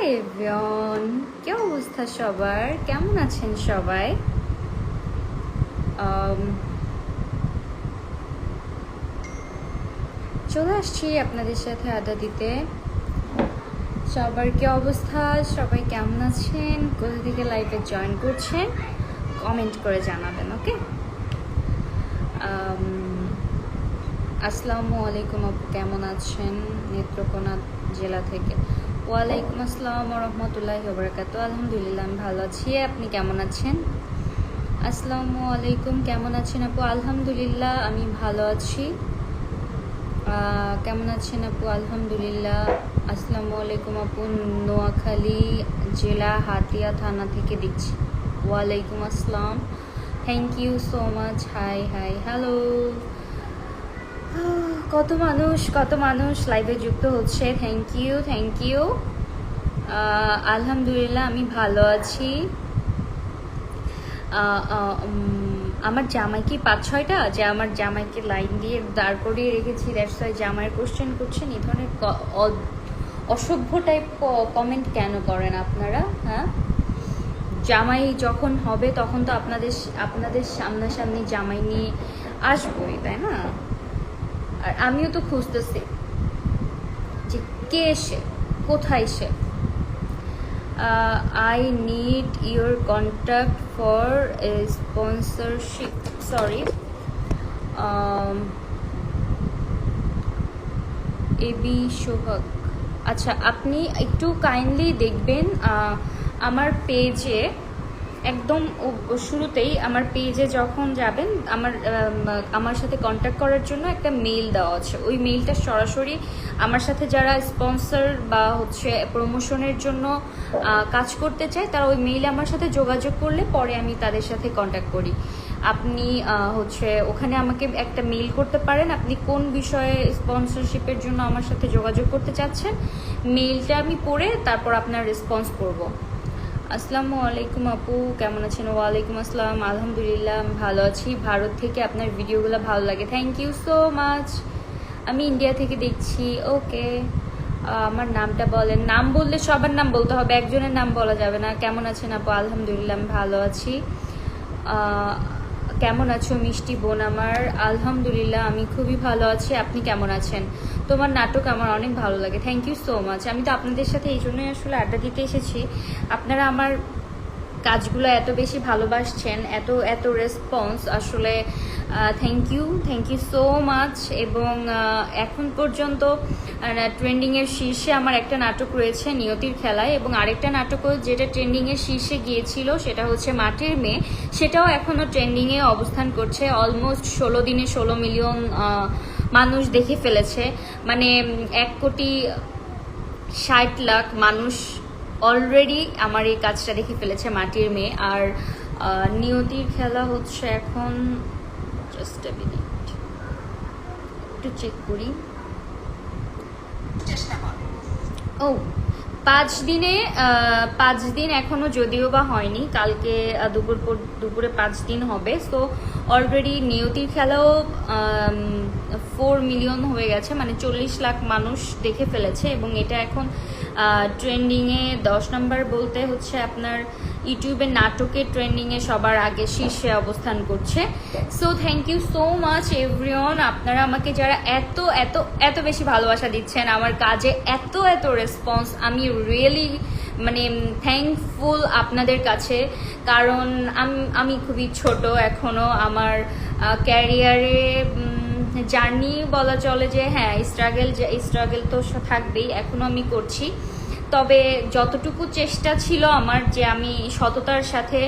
Hi everyone, কি অবস্থা সবার? কেমন আছেন সবাই? চলে আসছি আপনাদের সাথে আড্ডা দিতে। সবার কি অবস্থা? সবাই কেমন আছেন? কোথা থেকে লাইভে জয়েন করছেন? কমেন্ট করে জানাবেন ওকে আসসালামু আলাইকুম আপু, কেমন আছেন? নেত্রকোনা জেলা থেকে। ওয়ালাইকুম আসসালাম রহমতুল্লাহ বরকাত আলহামদুলিল্লাহ, আমি ভালো আছি। আপনি কেমন আছেন? আসসালামু আলাইকুম, কেমন আছেন আপু? আলহামদুলিল্লাহ, আমি ভালো আছি। কেমন আছেন আপু? আলহামদুলিল্লাহ। আসসালামু আলাইকুম আপু, নোয়াখালী জেলা হাতিয়া থানা থেকে দেখছি। ওয়ালাইকুম আসসালাম। Thank you so much hi hi hello কত মানুষ কত মানুষ লাইভে যুক্ত হচ্ছে। থ্যাংক ইউ থ্যাংক ইউ আলহামদুলিল্লাহ, আমি ভালো আছি। আমার জামাই কি পাঁচ ছয়টা? যে আমার জামাইকে লাইন দিয়ে দাঁড় করিয়ে রেখেছি। দ্যাটস ওয়াই জামাইয়ের কোশ্চেন করছেন এই ধরনের অসভ্য টাইপ কমেন্ট কেন করেন আপনারা হ্যাঁ? জামাই যখন হবে, তখন তো আপনাদের আপনাদের সামনাসামনি জামাই নিয়ে আসবোই, তাই না? আর আমিও তো খুঁজতেছি যে কে সে, কোথায় সে। I need your contact for sponsorship sorry AB Sohag আচ্ছা আপনি একটু কাইন্ডলি দেখবেন আমার পেজে একদম শুরুতেই আমার পেজে যখন যাবেন, আমার আমার সাথে কন্ট্যাক্ট করার জন্য একটা মেইল দেওয়া আছে। ওই মেইলটা সরাসরি আমার সাথে যারা স্পন্সর বা হচ্ছে প্রমোশনের জন্য কাজ করতে চায়, তারা ওই মেইলে আমার সাথে যোগাযোগ করলে পরে আমি তাদের সাথে কন্ট্যাক্ট করি। আপনি হচ্ছে ওখানে আমাকে একটা মেইল করতে পারেন, আপনি কোন বিষয়ে স্পন্সরশিপের জন্য আমার সাথে যোগাযোগ করতে চাচ্ছেন মেইলটা আমি পড়ে তারপর আপনার রেসপন্স করব। আসসালামু আলাইকুম আপু, কেমন আছেন? ওয়ালাইকুম আসসালাম, আলহামদুলিল্লাহ, আমি ভালো আছি। ভারত থেকে আপনার ভিডিওগুলো ভালো লাগে। থ্যাংক ইউ সো মাচ আমি ইন্ডিয়া থেকে দেখছি ওকে আমার নামটা বলেন। নাম বললে সবার নাম বলতে হবে, একজনের নাম বলা যাবে না। কেমন আছেন আপু? আলহামদুলিল্লাহ, আমি ভালো আছি। কেমন আছো মিষ্টি বোন আমার? আলহামদুলিল্লাহ, আমি খুবই ভালো আছি। আপনি কেমন আছেন? তোমার নাটক আমার অনেক ভালো লাগে। থ্যাংক ইউ সো মাচ আমি তো আপনাদের সাথে এই জন্যই আসলে আড্ডা দিতে এসেছি। আপনারা আমার কাজগুলো এত বেশি ভালোবাসছেন, এত এত রেসপন্স আসলে thank you thank you so much এবং এখন পর্যন্ত ট্রেন্ডিংয়ের শীর্ষে আমার একটা নাটক রয়েছে, নিয়তির খেলায়। এবং আরেকটা নাটকও যেটা ট্রেন্ডিংয়ের শীর্ষে গিয়েছিল, সেটা হচ্ছে মাটির মেয়ে। সেটাও এখনও ট্রেন্ডিংয়ে অবস্থান করছে। অলমোস্ট ষোলো দিনে ষোলো মিলিয়ন মানুষ দেখে ফেলেছে। মানে এক কোটি ষাট লাখ মানুষ অলরেডি আমার এই কাজটা দেখে ফেলেছে মাটির মেয়ে। আর নিয়তির খেলা হচ্ছে এখন জাস্ট এ মিনিট একটু চেক করি। ও পাঁচ দিনে পাঁচ দিন এখনও যদিও বা হয়নি, কালকে দুপুর পর- দুপুরে পাঁচ দিন হবে। সো অলরেডি নিয়তির খেলাও ফোর মিলিয়ন হয়ে গেছে মানে চল্লিশ লাখ মানুষ দেখে ফেলেছে এবং এটা এখন ট্রেন্ডিংয়ে দশ নম্বর বলতে হচ্ছে আপনার ইউটিউবের নাটকের ট্রেন্ডিংয়ে সবার আগে শীর্ষে অবস্থান করছে। So thank you so much everyone আপনারা আমাকে যারা এত এত এত বেশি ভালোবাসা দিচ্ছেন, আমার কাজে এত এত রেসপন্স আমি রিয়েলি মানে থ্যাঙ্কফুল আপনাদের কাছে। কারণ আম- খুবই ছোট এখনও, আমার ক্যারিয়ারে জার্নি বলা চলে যে হ্যাঁ স্ট্রাগল স্ট্রাগল তো থাকবেই, এখনও আমি করছি। তবে যতটুকু চেষ্টা ছিল আমার যে আমি সততার সাথে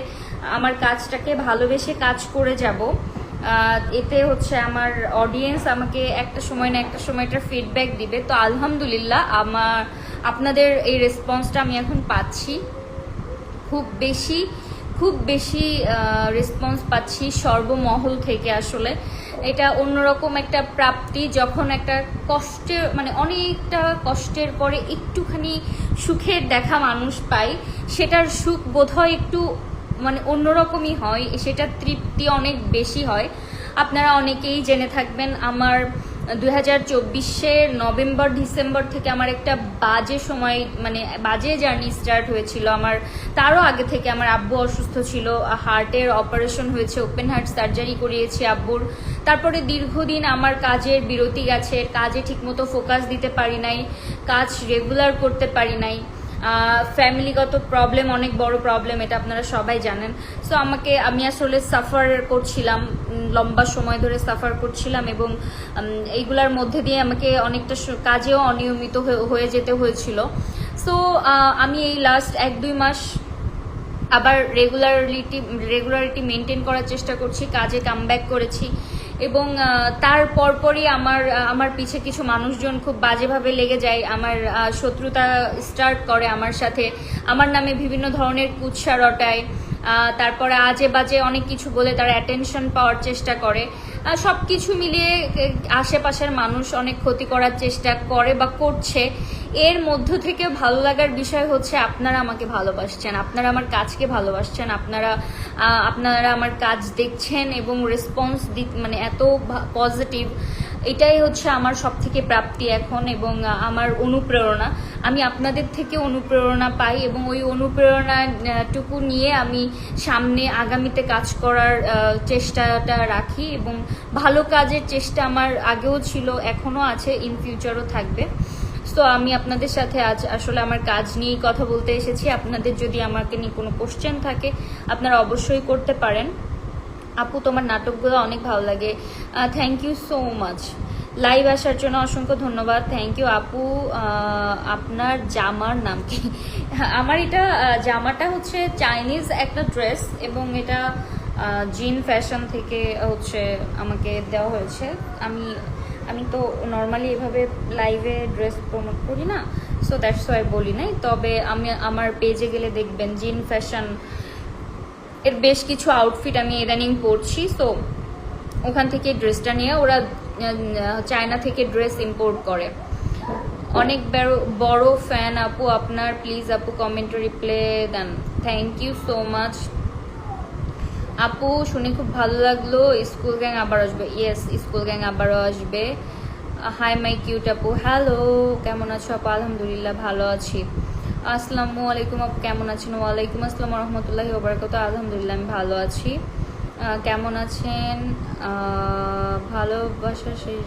আমার কাজটাকে ভালোবেসে কাজ করে যাব এতে হচ্ছে আমার অডিয়েন্স আমাকে একটা সময় না একটা সময় একটা ফিডব্যাক দিবে। তো আলহামদুলিল্লাহ আমার, আপনাদের এই রেসপন্সটা আমি এখন পাচ্ছি। খুব বেশি খুব বেশি রেসপন্স পাচ্ছি সর্বমহল থেকে আসলে। এটা অন্যরকম একটা প্রাপ্তি যখন একটা কষ্টের মানে অনেকটা কষ্টের পরে একটুখানি সুখের দেখা মানুষ পায়, সেটার সুখ বোধহয় একটু মানে অন্যরকমই হয়, সেটার তৃপ্তি অনেক বেশি হয়। আপনারা অনেকেই জেনে থাকবেন, আমার দুই হাজার চব্বিশের নভেম্বর, ডিসেম্বর থেকে আমার একটা বাজে সময় মানে বাজে জার্নি স্টার্ট হয়েছিল। আমার, তারও আগে থেকে আমার আব্বু অসুস্থ ছিল, হার্টের অপারেশন হয়েছে, ওপেন হার্ট সার্জারি করিয়েছি আব্বুর। তারপরে দীর্ঘদিন আমার কাজের বিরতি গেছে কাজে ঠিকমতো ফোকাস দিতে পারি নাই, কাজ রেগুলার করতে পারি নাই। ফ্যামিলিগত প্রবলেম অনেক বড় প্রবলেম এটা আপনারা সবাই জানেন। সো আমাকে, আমি আসলে সাফার করছিলাম লম্বা সময় ধরে সাফার করছিলাম এবং এইগুলার মধ্যে দিয়ে আমাকে অনেকটা কাজেও অনিয়মিত হয়ে- যেতে হয়েছিল। সো আমি এই লাস্ট এক, দুই মাস আবার রেগুলারিটি রেগুলারিটি মেনটেন করার চেষ্টা করছি, কাজে কামব্যাক করেছি। এবং তার পরপরই আমার আমার পিছে কিছু মানুষজন খুব বাজেভাবে লেগে যায়, আমার শত্রুতা স্টার্ট করে আমার সাথে। আমার নামে বিভিন্ন ধরনের কুৎসা রটায় তারপরে আজে বাজে অনেক কিছু বলে তার অ্যাটেনশন পাওয়ার চেষ্টা করে। সব কিছু মিলিয়ে আশেপাশের মানুষ অনেক ক্ষতি করার চেষ্টা করে বা করছে। এর মধ্য থেকে ভালো লাগার বিষয় হচ্ছে, আপনারা আমাকে ভালোবাসছেন, আপনারা আমার কাজকে ভালোবাসছেন, আপনারা আপনারা আমার কাজ দেখছেন এবং রেসপন্স মানে এত পজিটিভ এটাই হচ্ছে আমার সব থেকে প্রাপ্তি এখন এবং আমার অনুপ্রেরণা। আমি আপনাদের থেকে অনুপ্রেরণা পাই এবং ওই অনুপ্রেরণাটুকু নিয়ে আমি সামনে আগামীতে কাজ করার চেষ্টাটা রাখি এবং ভালো কাজের চেষ্টা আমার আগেও ছিল এখনও আছে ইন ফিউচারও থাকবে। তো আমি আপনাদের সাথে আজ আসলে আমার কাজ নিয়েই কথা বলতে এসেছি। আপনাদের যদি আমাকে নিয়ে কোনো কোশ্চেন থাকে, আপনারা অবশ্যই করতে পারেন। আপু, তোমার নাটকগুলো অনেক ভালো লাগে। Thank you so much live আসার জন্য অসংখ্য ধন্যবাদ। থ্যাংক ইউ আপু। আপনার জামার নাম কি? আমার এটা জামাটা হচ্ছে চাইনিজ একটা ড্রেস এবং এটা জিন ফ্যাশন থেকে হচ্ছে আমাকে দেওয়া হয়েছে। আমি আমি তো নর্মালি এভাবে লাইভে ড্রেস প্রমোট করি না সো দ্যাটস ওয়াই বলি নাই। তবে আমি, আমার পেজে গেলে দেখবেন জিন ফ্যাশন এর বেশ কিছু আউটফিট আমি ইদানিং পরছি সো ওখান থেকে ড্রেসটা নিয়ে ওরা চায়না থেকে ড্রেস ইম্পোর্ট করে। অনেক বড় ফ্যান আপু আপনার প্লিজ আপু কমেন্টে রিপ্লে দেন। থ্যাংক ইউ সো মাচ আপু, শুনে খুব ভালো লাগল স্কুল গ্যাং আবার আসবে। ইয়েস স্কুল গ্যাং আবারও আসবে। হাই মাই কিউট আপু। হ্যালো কেমন আছো আপু? আলহামদুলিল্লাহ, ভালো আছি। আসসালামু আলাইকুম আপু, কেমন আছেন? ওয়ালাইকুম আসসালাম রহমতুল্লাহি ওবরাকাত আলহামদুলিল্লাহ, আমি ভালো আছি। কেমন আছেন? ভালোবাসা সেই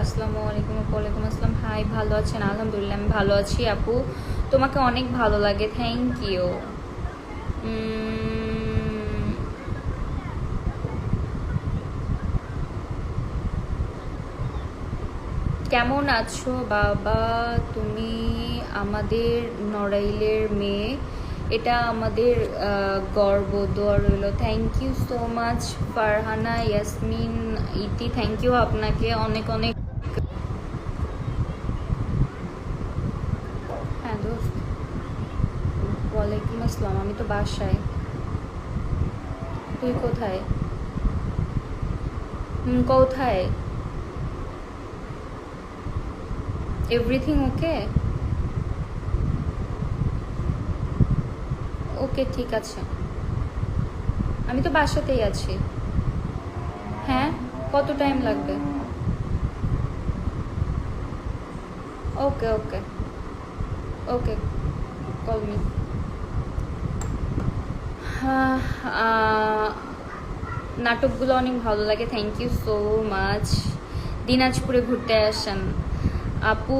আসসালামু আলাইকুম আপু, ওয়ালাইকুম আসসালাম। হাই, ভালো আছেন? আলহামদুলিল্লাহ, আমি ভালো আছি আপু। তোমাকে অনেক ভালো লাগে থ্যাংক ইউ কেমন আছো? বাবা, তুমি আমাদের নড়াইলের মেয়ে। এটা আমাদের গর্ব দোয়া রইল thank you so much Farhana, Yasmin, Iti. Thank you আপনাকে অনেক অনেক। হ্যাঁ ওয়ালাইকুম আসসালাম আমি তো বাসায়। তুই কোথায়? কোথায়? এভরিথিং ওকে ওকে ঠিক আছে। আমি তো বাসাতেই আছি। হ্যাঁ? কত টাইম লাগবে? ওকে ওকে ওকে কল মি নাটকগুলো অনেক ভালো লাগে। থ্যাংক ইউ সো মাচ দিনাজপুরে ঘুরতে আসেন। আপু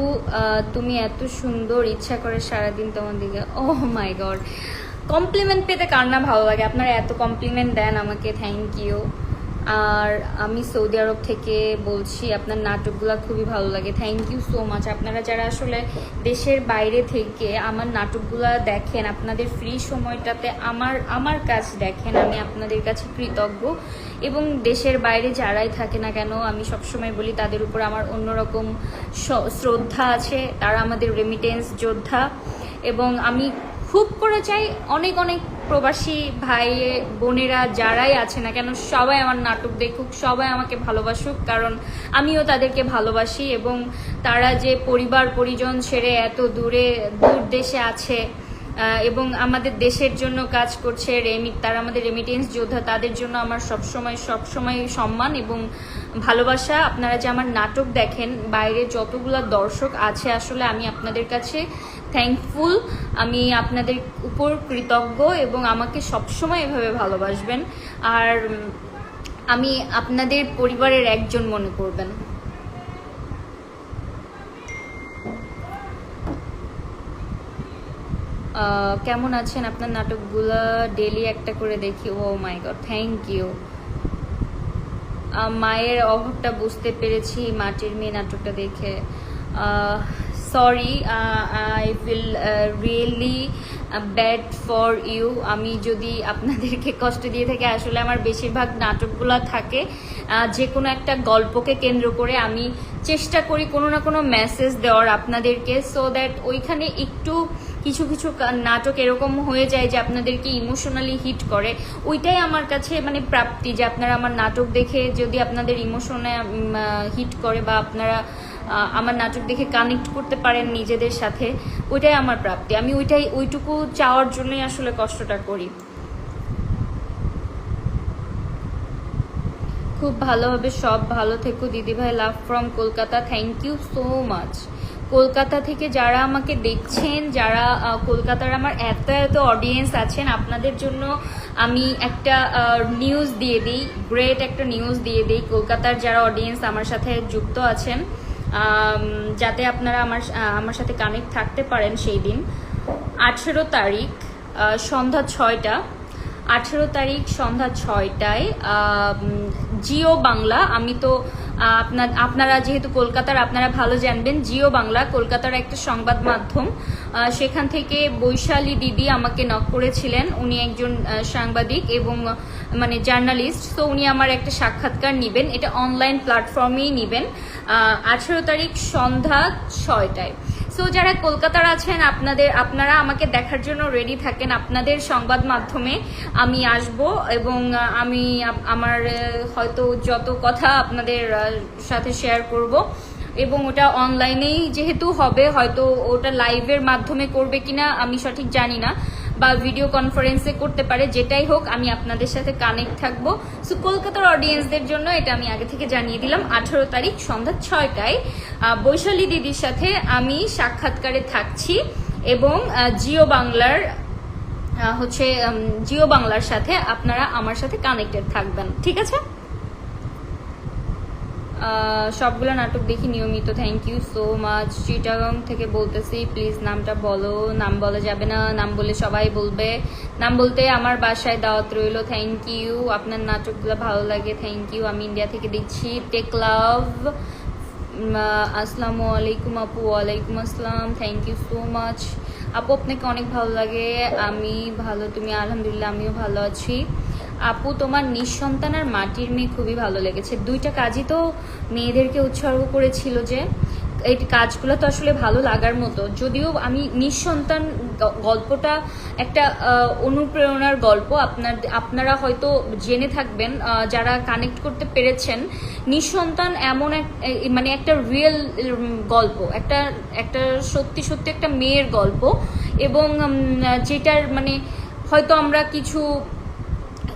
তুমি এত সুন্দর, ইচ্ছা করে সারাদিন তোমার দিকে ও মাই গড কমপ্লিমেন্ট পেতে কার না ভালো লাগে? আপনারা এত কমপ্লিমেন্ট দেন আমাকে থ্যাংক ইউ আর আমি সৌদি আরব থেকে বলছি, আপনার নাটকগুলো খুবই ভালো লাগে। থ্যাংক ইউ সো মাচ আপনারা যারা আসলে দেশের বাইরে থেকে আমার নাটকগুলো দেখেন, আপনাদের ফ্রি সময়টাতে আমার আমার কাজ দেখেন, আমি আপনাদের কাছে কৃতজ্ঞ। এবং দেশের বাইরে যারাই থাকে না কেন, আমি সবসময় বলি, তাদের উপর আমার অন্যরকম শ্রদ্ধা আছে। তারা আমাদের রেমিটেন্স যোদ্ধা। এবং আমি খুব করে চাই অনেক অনেক প্রবাসী ভাই, বোনেরা যারাই আছে না কেন, সবাই আমার নাটক দেখুক, সবাই আমাকে ভালোবাসুক, কারণ আমিও তাদেরকে ভালোবাসি এবং তারা যে পরিবার, পরিজন ছেড়ে এত দূরে, দূর দেশে আছে এবং আমাদের দেশের জন্য কাজ করছে রেমি তারা আমাদের রেমিটেন্স যোদ্ধা, তাদের জন্য আমার সবসময় সবসময় সম্মান এবং ভালোবাসা। আপনারা যে আমার নাটক দেখেন, বাইরে যতগুলো দর্শক আছে আসলে আমি আপনাদের কাছে থ্যাঙ্কফুল আমি আপনাদের উপর কৃতজ্ঞ এবং আমাকে সবসময় এভাবে ভালোবাসবেন। আর আমি আপনাদের পরিবারের একজন মনে করবেন। কেমন আছেন আপনার নাটকগুলো? ডেলি একটা করে দেখি। Oh my god thank you মায়ের অভাবটা বুঝতে পেরেছি মাটির মেয়ে নাটকটা দেখে। Sorry I feel really bad for you আমি যদি আপনাদেরকে কষ্ট দিয়ে থাকি, আসলে আমার বেশিরভাগ নাটকগুলো থাকে যে কোনো একটা গল্পকে কেন্দ্র করে আমি চেষ্টা করি কোনো না কোনো মেসেজ দেওয়ার আপনাদেরকে সো দ্যাট ওইখানে একটু কিছু কিছু নাটক এরকম হয়ে যায় যে আপনাদেরকে ইমোশনালি হিট করে। ওইটাই আমার কাছে মানে প্রাপ্তি যে আপনারা আমার নাটক দেখে যদি আপনাদের ইমোশনে হিট করে বা আপনারা আমার নাটক দেখে কানেক্ট করতে পারেন নিজেদের সাথে। ওইটাই আমার প্রাপ্তি। আমি ওইটাই, ওইটুকু চাওয়ার জন্যই আসলে কষ্টটা করি। খুব ভালো হবে, সব ভালো থেকো। দিদিভাই love from Kolkata thank you so much Kolkata থেকে যারা আমাকে দেখছেন, যারা কলকাতার আমার এত এত অডিয়েন্স আছেন, আপনাদের জন্য আমি একটা নিউজ দিয়ে দিই। গ্রেট একটা নিউজ দিয়ে দিই। কলকাতার যারা অডিয়েন্স আমার সাথে যুক্ত আছেন যাতে আপনারা আমার আমার সাথে কানেক্ট থাকতে পারেন সেই দিন। আঠেরো তারিখ সন্ধ্যা ছয়টা। আঠেরো তারিখ সন্ধ্যা ছয়টায় জিও বাংলা, আমি তো আপনার আপনারা যেহেতু কলকাতার, আপনারা ভালো জানবেন, জিও বাংলা কলকাতার একটা সংবাদ মাধ্যম। সেখান থেকে বৈশালী দিদি আমাকে নক করেছিলেন। উনি একজন সাংবাদিক এবং মানে জার্নালিস্ট তো উনি আমার একটা সাক্ষাৎকার নেবেন। এটা অনলাইন প্ল্যাটফর্মেই নেবেন। আঠেরো তারিখ সন্ধ্যা ছয়টায়। সো যারা কলকাতার আছেন, আপনাদের, আপনারা আমাকে দেখার জন্য রেডি থাকেন আপনাদের সংবাদ মাধ্যমে। আমি আসব এবং আমি আমার হয়তো যত কথা আপনাদের সাথে শেয়ার করব। এবং ওটা অনলাইনেই যেহেতু হবে, হয়তো ওটা লাইভের মাধ্যমে করবে কিনা, আমি সঠিক জানি না। বা ভিডিও কনফারেন্সে করতে পারে, যেটাই হোক, আমি আপনাদের সাথে কানেক্ট থাকব। সো কলকাতার অডিয়েন্সদের জন্য এটা আমি আগে থেকে জানিয়ে দিলাম, আঠারো তারিখ সন্ধ্যা ছয়টায় বৈশালী দিদির সাথে আমি সাক্ষাৎকারে থাকছি এবং জিও বাংলার হচ্ছে জিও বাংলার সাথে আপনারা আমার সাথে কানেক্টেড থাকবেন। ঠিক আছে? সবগুলো নাটক দেখি নিয়মিত thank you so much Chittagong থেকে বলতেছি প্লিজ নামটা বলো, নাম বলা যাবে না, নাম বলে সবাই বলবে। নাম বলতে আমার বাসায় দাওয়াত রইল থ্যাংক ইউ আপনার নাটকগুলো ভালো লাগে থ্যাংক ইউ আমি ইন্ডিয়া থেকে দেখছি টেক লাভ আসসালামু আলাইকুম আপু, ওয়ালাইকুম আসসালাম থ্যাংক ইউ সো মাচ আপু, আপনাকে অনেক ভালো লাগে, আমি ভালো, তুমি আলহামদুলিল্লাহ, আমিও ভালো আছি। আপু, তোমার নিঃসন্তান আর মাটির মেয়ে খুবই ভালো লেগেছে। দুইটা কাজই তো মেয়েদেরকে উৎসর্গ করেছিল যে, এই কাজগুলো তো আসলে ভালো লাগার মতো। যদিও আমি নিঃসন্তান গল্পটা একটা অনুপ্রেরণার গল্প। আপনার, আপনারা হয়তো জেনে থাকবেন যারা কানেক্ট করতে পেরেছেন। নিঃসন্তান এমন এক মানে একটা রিয়েল গল্প। একটা একটা সত্যি সত্যি একটা মেয়ের গল্প। এবং যেটার মানে হয়তো আমরা কিছু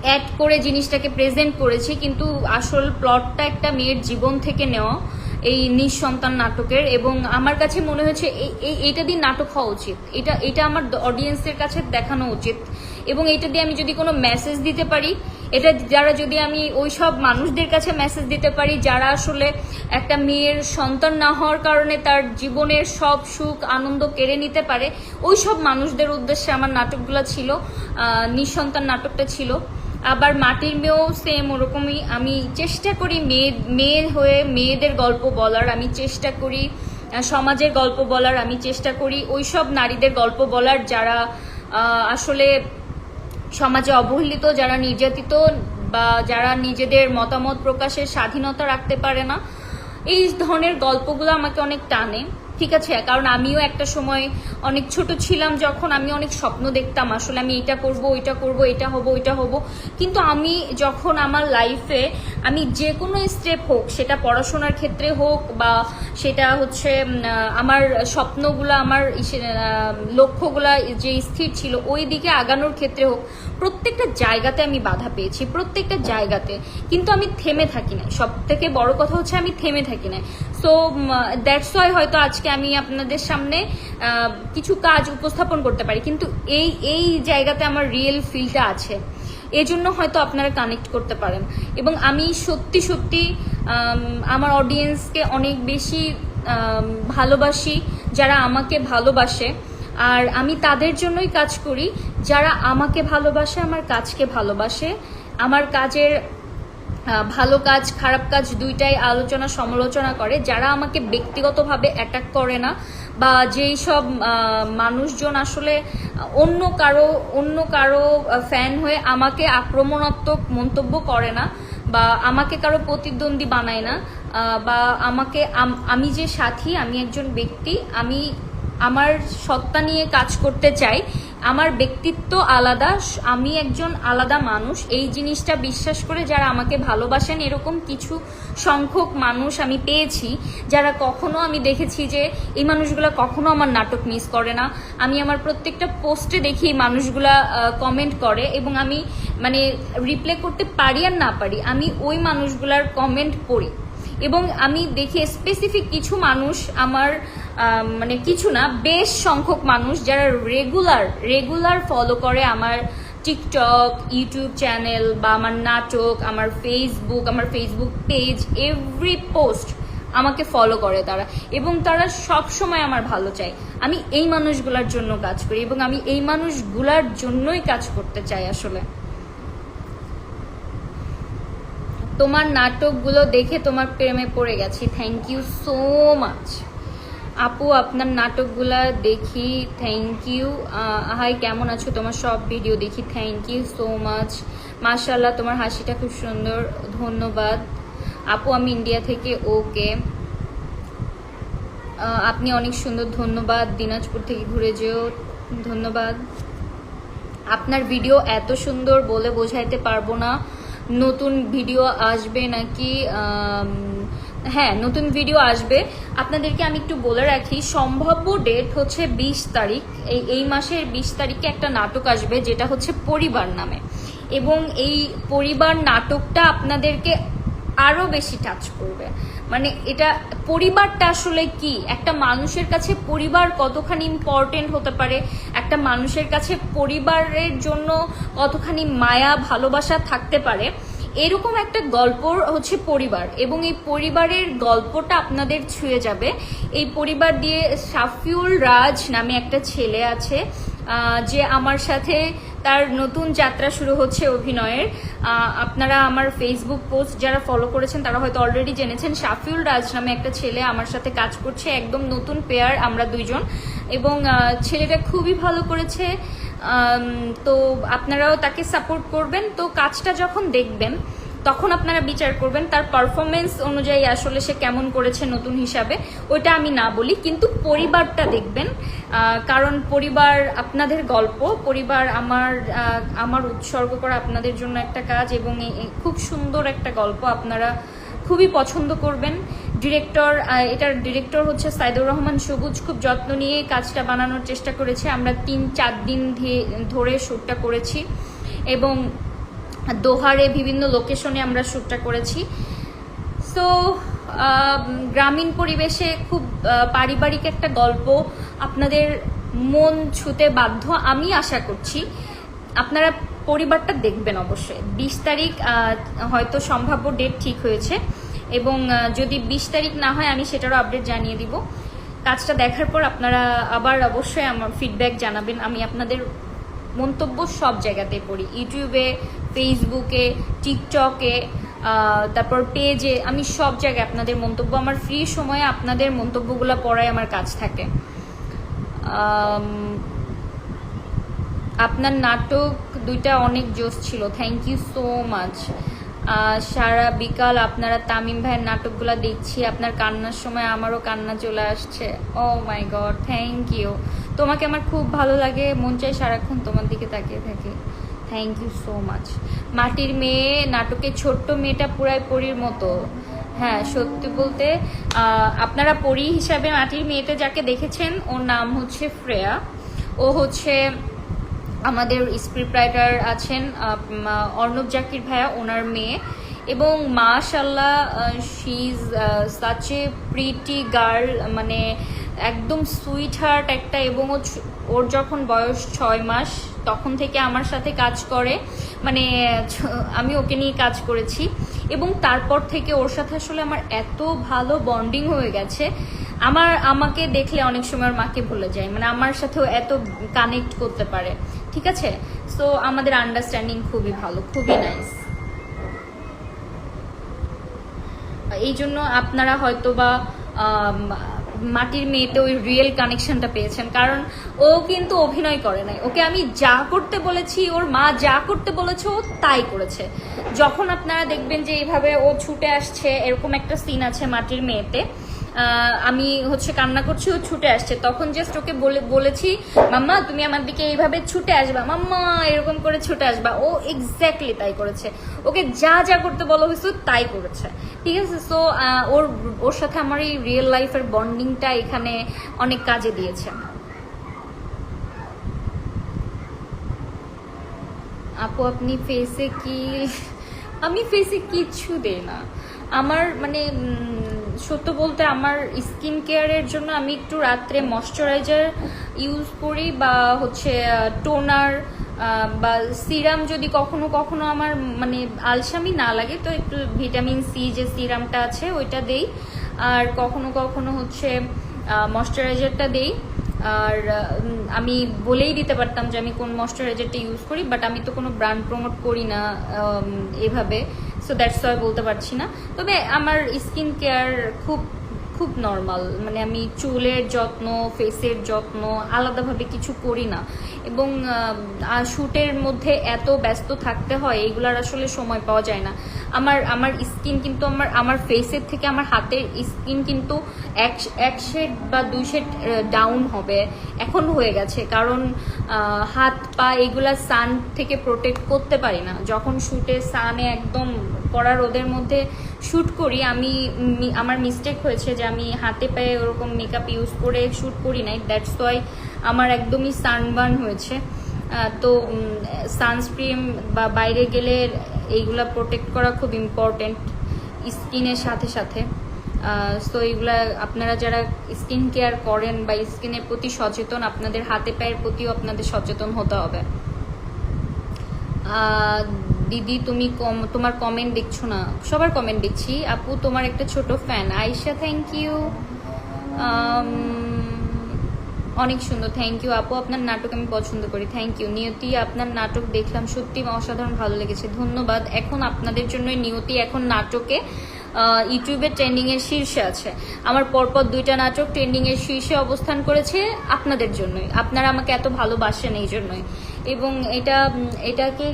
অ্যাড করে জিনিসটাকে প্রেজেন্ট করেছি, কিন্তু আসল প্লটটা একটা মেয়ের জীবন থেকে নেওয়া এই নিঃসন্তান নাটকের এবং আমার কাছে মনে হয়েছে এই- এই এইটা দিয়ে নাটক হওয়া উচিত। এটা এটা আমার অডিয়েন্সের কাছে দেখানো উচিত। এবং এটা দিয়ে আমি যদি কোনো মেসেজ দিতে পারি, এটা যারা যদি আমি ওই সব মানুষদের কাছে মেসেজ দিতে পারি, যারা আসলে একটা মেয়ের সন্তান না হওয়ার কারণে তার জীবনের সব সুখ, আনন্দ কেড়ে নিতে পারে ওই সব মানুষদের উদ্দেশ্যে আমার নাটকগুলো ছিল নিঃসন্তান নাটকটা ছিল। আবার মাটির মেয়েও সেম ওরকমই। আমি চেষ্টা করি মেয়ে মেয়ে হয়ে মেয়েদের গল্প বলার, আমি চেষ্টা করি সমাজের গল্প বলার, আমি চেষ্টা করি। ওই সব নারীদের গল্প বলার যারা আসলে সমাজে অবহেলিত, যারা নির্যাতিত বা যারা নিজেদের মতামত প্রকাশের স্বাধীনতা রাখতে পারে না, এই ধরনের গল্পগুলো আমাকে অনেক টানে। ঠিক আছে, কারণ আমিও একটা সময় অনেক ছোট ছিলাম যখন আমি অনেক স্বপ্ন দেখতাম, আসলে আমি এটা করব, ওইটা করব, এটা হব, ওইটা হব। কিন্তু আমি যখন আমার লাইফে আমি যে কোনো স্টেপ হোক, সেটা পড়াশোনার ক্ষেত্রে হোক বা সেটা হচ্ছে আমার স্বপ্নগুলো, আমার লক্ষ্যগুলা যে স্থির ছিল, ওই দিকে আগানোর ক্ষেত্রে হোক, প্রত্যেকটা জায়গাতে আমি বাধা পেয়েছি, প্রত্যেকটা জায়গাতে। কিন্তু আমি থেমে থাকি না সব থেকে বড় কথা হচ্ছে আমি থেমে থাকি না সো দ্যাটস ওয়াই হয়তো আজকে আমি আপনাদের সামনে কিছু কাজ উপস্থাপন করতে পারি। কিন্তু এই এই জায়গাতে আমার রিয়েল ফিলটা আছে। এজন্য হয়তো আপনারা কানেক্ট করতে পারেন। এবং আমি সত্যি সত্যি আমার অডিয়েন্সকে অনেক বেশি ভালোবাসি, যারা আমাকে ভালোবাসে। আর আমি তাদের জন্যই কাজ করি। যারা আমাকে ভালোবাসে, আমার কাজকে ভালোবাসে। আমার কাজের ভালো কাজ, খারাপ কাজ দুইটাই আলোচনা, সমালোচনা করে। যারা আমাকে ব্যক্তিগতভাবে অ্যাটাক করে না বা যেই সব মানুষজন আসলে অন্য কারও অন্য কারও ফ্যান হয়ে আমাকে আক্রমণাত্মক মন্তব্য করে না বা আমাকে কারও প্রতিদ্বন্দ্বী বানায় না বা আমাকে আমি যে সাথী, আমি একজন ব্যক্তি, আমি আমার সত্তা নিয়ে কাজ করতে চাই আমার ব্যক্তিত্ব আলাদা আমি একজন আলাদা মানুষ। এই জিনিসটা বিশ্বাস করে যারা আমাকে ভালোবাসেন এরকম কিছু সংখ্যক মানুষ আমি পেয়েছি যারা কখনো আমি দেখেছি যে এই মানুষগুলা কখনো আমার নাটক মিস করে না। আমি আমার প্রত্যেকটা পোস্টে দেখি এই মানুষগুলা কমেন্ট করে এবং আমি মানে রিপ্লাই করতে পারি আর না পারি আমি ওই মানুষগুলার কমেন্ট পড়ি। এবং আমি দেখি স্পেসিফিক কিছু মানুষ আমার আম, মানে কিছু না, বেশ সংখ্যক মানুষ যারা রেগুলার রেগুলার ফলো করে আমার টিকটক ইউটিউব চ্যানেল বা আমার নাটক, আমার ফেসবুক আমার ফেসবুক পেজ এভরি পোস্ট আমাকে ফলো করে তারা। এবং তারা সব সময় আমার ভালো চায়। আমি এই মানুষগুলোর জন্য কাজ করি এবং আমি এই মানুষগুলার জন্যই কাজ করতে চাই আসলে। তোমার নাটকগুলো দেখে তোমার প্রেমে পড়ে গেছি। থ্যাংক ইউ সো মাচ আপু, আপনার নাটকগুলা দেখি থ্যাংক ইউ হাই কেমন আছো? তোমার সব ভিডিও দেখি থ্যাংক ইউ সো মাচ মাশাল্লাহ তোমার হাসিটা খুব সুন্দর, ধন্যবাদ। আপু, আমি ইন্ডিয়া থেকে ওকে আপনি অনেক সুন্দর, ধন্যবাদ। দিনাজপুর থেকে ঘুরে যেও, ধন্যবাদ। আপনার ভিডিও এত সুন্দর বলে বোঝাইতে পারব না। নতুন ভিডিও আসবে নাকি? হ্যাঁ নতুন ভিডিও আসবে। আপনাদেরকে আমি একটু বলে রাখি, সম্ভাব্য ডেট হচ্ছে বিশ তারিখ। এই এই মাসের বিশ তারিখে একটা নাটক আসবে, যেটা হচ্ছে পরিবার নামে। এবং এই পরিবার নাটকটা আপনাদেরকে আরও বেশি টাচ করবে। মানে এটা, পরিবারটা আসলে কি? একটা মানুষের কাছে পরিবার কতখানি ইম্পর্টেন্ট হতে পারে? একটা মানুষের কাছে পরিবারের জন্য কতখানি মায়া, ভালোবাসা থাকতে পারে? এরকম একটা গল্প হচ্ছে পরিবার এবং এই পরিবারের গল্পটা আপনাদের ছুঁয়ে যাবে। এই পরিবার দিয়ে সাফিউল রাজ নামে একটা ছেলে আছে যে আমার সাথে তার নতুন যাত্রা শুরু হচ্ছে অভিনয়ের। আপনারা আমার ফেসবুক পোস্ট যারা ফলো করেছেন, তারা হয়তো অলরেডি জেনেছেন শাফিউল রাজ নামে একটা ছেলে আমার সাথে কাজ করছে, একদম নতুন পেয়ার আমরা দুইজন। এবং ছেলেটা খুবই ভালো করেছে। তো আপনারাও তাকে সাপোর্ট করবেন। তো কাজটা যখন দেখবেন, তখন আপনারা বিচার করবেন তার পারফরমেন্স অনুযায়ী আসলে সে কেমন করেছে নতুন হিসাবে। ওইটা আমি না বলি, কিন্তু পরিবারটা দেখবেন। কারণ পরিবার আপনাদের গল্প, পরিবার আমার আমার উৎসর্গ করা আপনাদের জন্য একটা কাজ এবং খুব সুন্দর একটা গল্প আপনারা খুবই পছন্দ করবেন। ডিরেক্টর এটার ডিরেক্টর হচ্ছে সাইদুর রহমান সবুজ, খুব যত্ন নিয়ে কাজটা বানানোর চেষ্টা করেছে। আমরা তিন চার দিন ধরে শ্যুটটা করেছি এবং দোহারে বিভিন্ন লোকেশনে আমরা শ্যুটটা করেছি। সো গ্রামীণ পরিবেশে খুব পারিবারিক একটা গল্প আপনাদের মন ছুতে বাধ্য আমি আশা করছি। আপনারা পরিবারটা দেখবেন অবশ্যই। বিশ তারিখ হয়তো সম্ভাব্য ডেট ঠিক হয়েছে। এবং যদি বিশ তারিখ না হয় আমি সেটারও আপডেট জানিয়ে দিব। কাজটা দেখার পর আপনারা আবার অবশ্যই আমার ফিডব্যাক জানাবেন। আমি আপনাদের মন্তব্য সব জায়গাতে পড়ি। ইউটিউবে ফেসবুকে টিকটকে তারপর পেজে আমি সব জায়গায় আপনাদের মন্তব্য, আমার ফ্রি সময়ে আপনাদের মন্তব্যগুলো পড়ায় আমার কাজ থাকে। আপনার নাটক দুইটা অনেক জোস ছিল। থ্যাংক ইউ সো মাচ সারা বিকাল আপনারা তামিম ভাইয়ের নাটকগুলো দেখছি, আপনার কান্নার সময় আমারও কান্না চলে আসছে। Oh my god thank you তোমাকে আমার খুব ভালো লাগে, মন চাই সারাক্ষণ তোমার দিকে তাকিয়ে থাকি। থ্যাংক ইউ সো মাচ মাটির মেয়ে, নাটকে ছোট্ট মেয়েটা পুরাই পরীর মতো। হ্যাঁ সত্যি বলতে আপনারা পরী হিসাবে মাটির মেয়েতে যাকে দেখেছেন, ওর নাম হচ্ছে শ্রেয়া ও হচ্ছে আমাদের স্ক্রিপ্ট রাইটার আছেন অর্ণব জাকির ভাইয়া, ওনার মেয়ে। এবং মাশাল্লাহ she is such a pretty girl মানে একদম সুইট হার্ট একটা, এবং ওর যখন বয়স ছয় মাস, তখন থেকে আমার সাথে কাজ করে। মানে আমি ওকে নিয়ে কাজ করেছি। এবং তারপর থেকে ওর সাথে আসলে আমার এত ভালো বন্ডিং হয়ে গেছে। আমার, আমাকে দেখলে অনেক সময় মাকে ভুলে যায়। মানে আমার সাথেও এত কানেক্ট করতে পারে। ঠিক আছে? সো আমাদের আন্ডারস্ট্যান্ডিং খুবই ভালো, খুবই নাইস এই জন্য আপনারা হয়তো বা মাটির মেয়েতে ওই রিয়েল কানেকশনটা পেয়েছেন। কারণ ও কিন্তু অভিনয় করে নাই। ওকে আমি যা করতে বলেছি, ওর মা যা করতে বলেছে, ও তাই করেছে। যখন আপনারা দেখবেন যে এইভাবে ও ছুটে আসছে, এরকম একটা সিন আছে মাটির মেয়েতে। আমি হচ্ছে কান্না করছি, ও ছুটে আসছে। তখন জাস্ট ওকে বলে, বলেছি, মাম্মা, তুমি আমার দিকে এইভাবে ছুটে আসবা? মাম্মা, এরকম করে ছুটে আসবা। ও এক্স্যাক্টলি তাই করেছে। ওকে যা যা করতে বলা হয়েছে, তাই করেছে। ঠিক আছে? সো ওর ওর সাথে আমার এই রিয়েল লাইফের বন্ডিংটা এখানে অনেক কাজে দিয়েছে। আপু, আপনি ফেসে কি? আমি ফেসে কিচ্ছু দেই না। আমার মানে সত্য বলতে আমার স্কিন কেয়ারের জন্য আমি একটু রাত্রে ময়শ্চারাইজার ইউজ করি বা হচ্ছে টোনার বা সিরাম যদি কখনো কখনো আমার মানে আলসামি না লাগে, তো একটু ভিটামিন সি যে সিরামটা আছে ওইটা দেই। আর কখনো কখনো হচ্ছে ময়শ্চারাইজারটা দেই। আর আমি বলেই দিতে পারতাম যে আমি কোন ময়শ্চারাইজারটা ইউজ করি বাট আমি তো কোনো ব্র্যান্ড প্রমোট করি না এভাবে। সো দ্যাটস ওয়াই বলতে পারছি না। তবে আমার স্কিন কেয়ার খুব খুব নর্মাল মানে আমি চুলের যত্ন ফেসের যত্ন আলাদাভাবে কিছু করি না। এবং শ্যুটের মধ্যে এত ব্যস্ত থাকতে হয়, এগুলার আসলে সময় পাওয়া যায় না। আমার আমার স্কিন কিন্তু আমার আমার ফেসের থেকে আমার হাতের স্কিন কিন্তু এক এক শেড বা দুই শেড ডাউন হবে। এখন হয়ে গেছে। কারণ হাত, পা এগুলা সান থেকে প্রোটেক্ট করতে পারি না। যখন শুটে সানে একদম কড়া রোদের মধ্যে শ্যুট করি, আমি আমার মিস্টেক হয়েছে যে আমি হাতে পায়ে ওরকম মেকআপ ইউজ করে শ্যুট করি নাই দ্যাটস ওয়াই আমার একদমই সানবার্ন হয়েছে। তো সানস্ক্রিন বা বাইরে গেলে এইগুলা প্রোটেক্ট করা খুব ইম্পর্টেন্ট স্কিনের সাথে সাথে। সো এইগুলা আপনারা যারা স্কিন কেয়ার করেন বা স্কিনের প্রতি সচেতন, আপনাদের হাতে পায়ের প্রতিও আপনাদের সচেতন হতে হবে। দিদি, তুমি কম, তোমার কমেন্ট দেখছ না। সবার কমেন্ট দেখছি। আপু, তোমার একটা ছোট ফ্যান আয়েশা থ্যাংক ইউ অনেক সুন্দর থ্যাংক ইউ আপু, আপনার নাটক আমি পছন্দ করি। থ্যাংক ইউ নিয়তি, আপনার নাটক দেখলাম। সত্যি অসাধারণ ভালো লেগেছে। ধন্যবাদ। এখন আপনাদের জন্য নিয়তি এখন নাটকে ইউটিউবে ট্রেন্ডিং এর শীর্ষে আছে। আমার পরপর দুইটা নাটক ট্রেন্ডিং এর শীর্ষে অবস্থান করেছে আপনাদের জন্যই। আপনারা আমাকে এত ভালোবাসেন এই জন্যই। এবং এটা এটাকে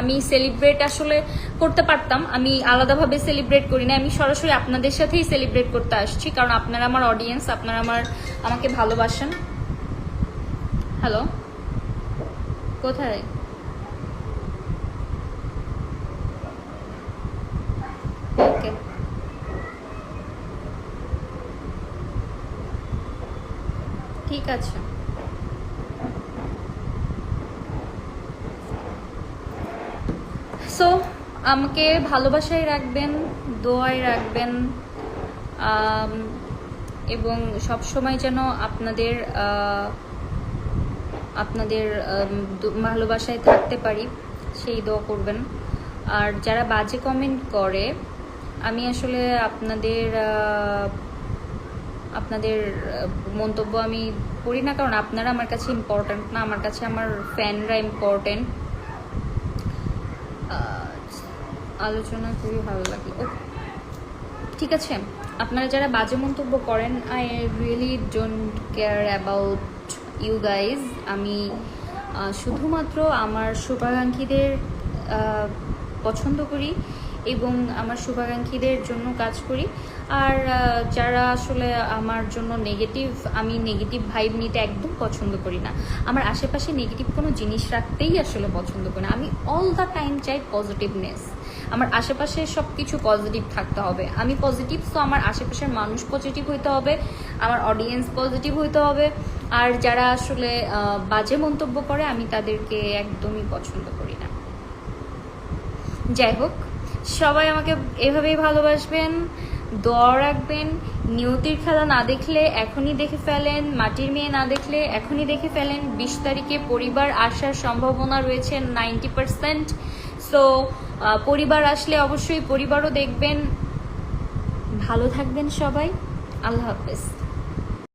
আমি সেলিব্রেট আসলে করতে পারতাম। আমি আলাদাভাবে সেলিব্রেট করি না আমি সরাসরি আপনাদের সাথেই সেলিব্রেট করতে আসছি, কারণ আপনারা আমার অডিয়েন্স আপনারা আমার, আমাকে ভালোবাসেন। হ্যালো কোথায়? ওকে ঠিক আছে সো আমাকে ভালোবাসায় রাখবেন, দোয়ায় রাখবেন এবং সব সময় যেন আপনাদের আপনাদের ভালোবাসায় থাকতে পারি, সেই দোয়া করবেন। আর যারা বাজে কমেন্ট করে, আমি আসলে আপনাদের আপনাদের মন্তব্য আমি করি না, কারণ আপনারা আমার কাছে ইম্পর্ট্যান্ট না, আমার কাছে আমার ফ্যানরা ইম্পর্ট্যান্ট আলোচনা খুবই ভালো লাগল। ও, ঠিক আছে। আপনারা যারা বাজে মন্তব্য করেন I really don't care about you guys আমি শুধুমাত্র আমার শুভাকাঙ্ক্ষীদের পছন্দ করি এবং আমার শুভাকাঙ্ক্ষীদের জন্য কাজ করি। আর যারা আসলে আমার জন্য নেগেটিভ আমি নেগেটিভ ভাইব নিতে একদম পছন্দ করি না। আমার আশেপাশে নেগেটিভ কোনো জিনিস রাখতেই আসলে পছন্দ করি না। আমি অল দ্য টাইম চাই পজিটিভনেস আমার আশেপাশে সব কিছু পজিটিভ থাকতে হবে। আমি পজিটিভ তো আমার আশেপাশের মানুষ পজিটিভ হইতে হবে, আমার অডিয়েন্স পজিটিভ হইতে হবে, আর যারা আসলে বাজে মন্তব্য করে, আমি তাদেরকে একদমই পছন্দ করি না। যাই হোক, সবাই আমাকে এভাবেই ভালোবাসবেন দোয়া রাখবেন, নিয়তির খেলা না দেখলে এখনই দেখে ফেলেন, মাটির মেয়ে না দেখলে এখনই দেখে ফেলেন, বিশ তারিখে পরিবার আসার সম্ভাবনা রয়েছে নাইনটি পার্সেন্ট সো পরিবার আসলে অবশ্যই পরিবারও দেখবেন। ভালো থাকবেন সবাই। আল্লাহ হাফেজ।